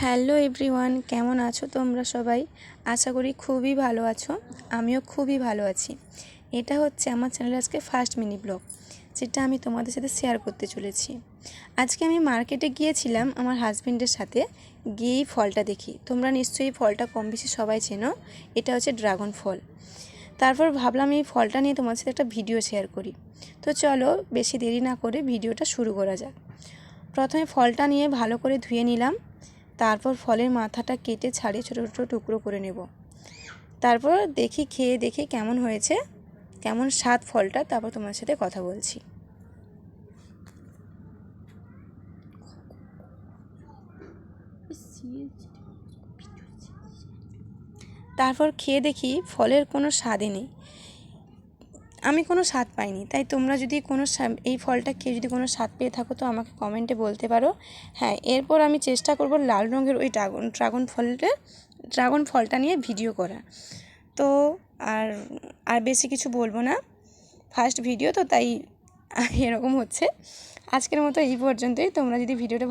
Hello everyone, কেমন আছো তোমরা সবাই? আশা করি খুবই ভালো আছো। আমিও খুবই ভালো আছি। এটা হচ্ছে আমার চ্যানেলের আজকে ফার্স্ট মিনি ব্লগ যেটা আমি তোমাদের সাথে শেয়ার করতে চলেছি। আজকে আমি মার্কেটে গিয়েছিলাম আমার হাজবেন্ডের সাথে গিয়েই ফলটা দেখি। তোমরা নিশ্চয়ই ফলটা কম বেশি সবাই চেনো, এটা হচ্ছে ড্রাগন ফল। তারপর ভাবলাম এই ফলটা নিয়ে তোমাদের সাথে একটা ভিডিও শেয়ার করি। তো চলো, বেশি দেরি না করে ভিডিওটা শুরু করা যাক। প্রথমে ফলটা নিয়ে ভালো করে ধুয়ে নিলাম। তারপর ফলের মাথাটা কেটে ছাড়িয়ে ছোটো ছোটো টুকরো করে নেব। তারপর দেখি, খেয়ে দেখি কেমন হয়েছে, কেমন স্বাদ ফলটা, তারপর তোমার সাথে কথা বলছি। তারপর খেয়ে দেখি ফলের কোনো স্বাদই নেই। আমি কোনো স্বাদ পাইনি। তাই তোমরা যদি কোনো এই ফলটা খেয়ে যদি কোনো স্বাদ পেয়ে থাকো, তো আমাকে কমেন্টে বলতে পারো। হ্যাঁ এরপর আমি চেষ্টা করব লাল রঙের ওই ড্রাগন ড্রাগন ফলটা ড্রাগন ফলটা নিয়ে ভিডিও করা। তো আর আর বেশি কিছু বলব না। ফার্স্ট ভিডিও তো তাই, এরকম হচ্ছে। আজকের মতো এই পর্যন্তই। তোমরা যদি ভিডিওটা